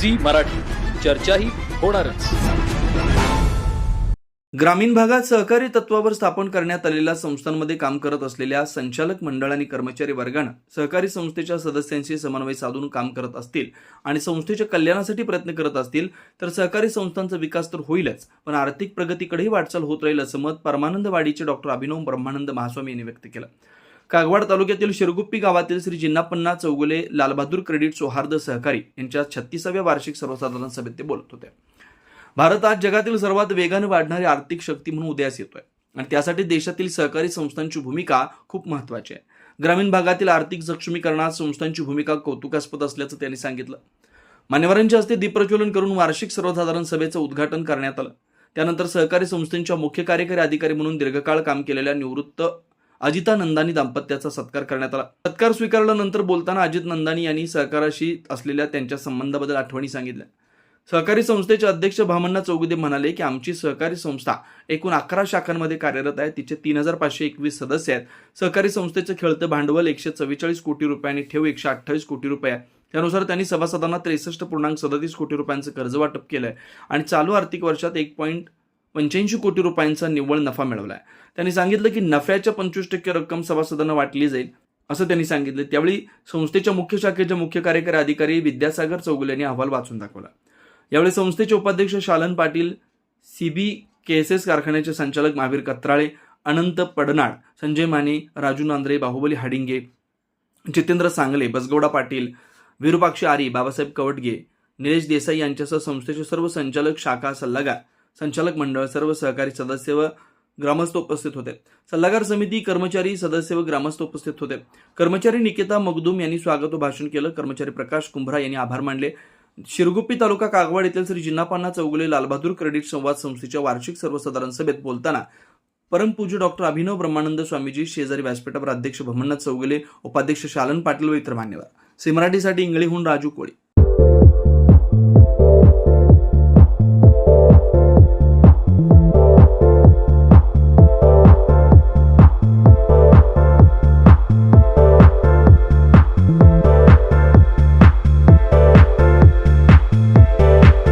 Zee Marathi. चर्चाही होणारच. ग्रामीण भागात सहकारी तत्वावर स्थापन करण्यात आलेल्या संस्थांमध्ये काम करत असलेल्या संचालक मंडळ आणि कर्मचारी वर्गानं सहकारी संस्थेच्या सदस्यांशी समन्वय साधून काम करत असतील आणि संस्थेच्या कल्याणासाठी प्रयत्न करत असतील तर सहकारी संस्थांचा विकास तर होईलच पण आर्थिक प्रगतीकडेही वाटचाल होत राहील असं मत परमानंदवाडीचे डॉक्टर अभिनव ब्रह्मानंद महास्वामी यांनी व्यक्त केलं. कागवाड तालुक्यातील शिरगुप्पी गावातील श्री जिन्नापन्ना चौगुले लालबहादूर क्रेडिट सौहार्द सहकारी यांच्या छत्तीसाव्या वार्षिक सर्वसाधारण सभेत ते बोलत होते. भारत आज जगातील सर्वात वेगाने वाढणारी आर्थिक शक्ती म्हणून उदयास येतोय. आणि त्यासाठी देशातील सहकारी संस्थांची भूमिका खूप महत्वाची आहे. ग्रामीण भागातील आर्थिक सक्षमीकरणात संस्थांची भूमिका कौतुकास्पद असल्याचं त्यांनी सांगितलं. मान्यवरांच्या हस्ते दीपप्रज्वलन करून वार्षिक सर्वसाधारण सभेचं उद्घाटन करण्यात आलं. त्यानंतर सहकारी संस्थेच्या मुख्य कार्यकारी अधिकारी म्हणून दीर्घकाळ काम केलेल्या निवृत्त अजिता नंदानी दाम्पत्याचा सत्कार करण्यात आला. सत्कार स्वीकारल्यानंतर बोलताना अजित नंदानी यांनी सहकाराशी असलेल्या त्यांच्या संबंधाबद्दल आठवणी सांगितल्या. सहकारी संस्थेचे अध्यक्ष भामण्णा चौगुदे म्हणाले की आमची सहकारी संस्था एकूण अकरा शाखांमध्ये कार्यरत आहे. तिचे तीन हजार पाचशे एकवीस सदस्य आहेत. सहकारी संस्थेचं खेळतं भांडवल एकशे चव्वेचाळीस कोटी रुपये आणि ठेव एकशे अठ्ठावीस कोटी रुपये आहे. त्यानुसार त्यांनी सभासदांना त्रेसष्ट पूर्णांक सदतीस कोटी रुपयांचं कर्ज वाटप केलं आहे आणि चालू आर्थिक वर्षात एक पॉईंट पंच्याऐंशी कोटी रुपयांचा निव्वळ नफा मिळवलाय. त्यांनी सांगितलं की नफ्याच्या पंचवीस टक्के रक्कम सभासदांना वाटली जाईल असं त्यांनी सांगितलं. त्यावेळी संस्थेच्या मुख्य शाखेचे मुख्य कार्यकारी अधिकारी विद्यासागर चौगुले यांनी अहवाल वाचून दाखवला. यावेळी संस्थेचे उपाध्यक्ष Shalan Patil CB K S S कारखान्याचे संचालक महावीर कत्राळे अनंत पडनाड संजय माने राजू नांद्रे बाहुबली हाडिंगे जितेंद्र सांगले बसगौडा पाटील विरुपाक्षी आरी बाबासाहेब कवटगे निलेश देसाई यांच्यासह संस्थेचे सर्व संचालक शाखा सल्लागार संचालक मंडळ सर्व सहकारी सदस्य व ग्रामस्थ उपस्थित होते. सल्लागार समिती कर्मचारी सदस्य व ग्रामस्थ उपस्थित होते. कर्मचारी निकेता मगदूम यांनी स्वागत व भाषण केलं. कर्मचारी प्रकाश कुंभरा यांनी आभार मानले. शिरगुप्पी तालुका कागवाड येथील श्री जिन्नापान्ना चौगुले लालबहादूर क्रेडिट संवाद संस्थेच्या वार्षिक सर्वसाधारण सभेत बोलताना परमपूज्य डॉक्टर अभिनव ब्रह्मानंद स्वामीजी शेजारी व्यासपीठावर अध्यक्ष भमन्नाथ चौगुले उपाध्यक्ष शालन पाटील व इतर मान्यवर. सिमराठीसाठी इंगळीहून राजू कोळी.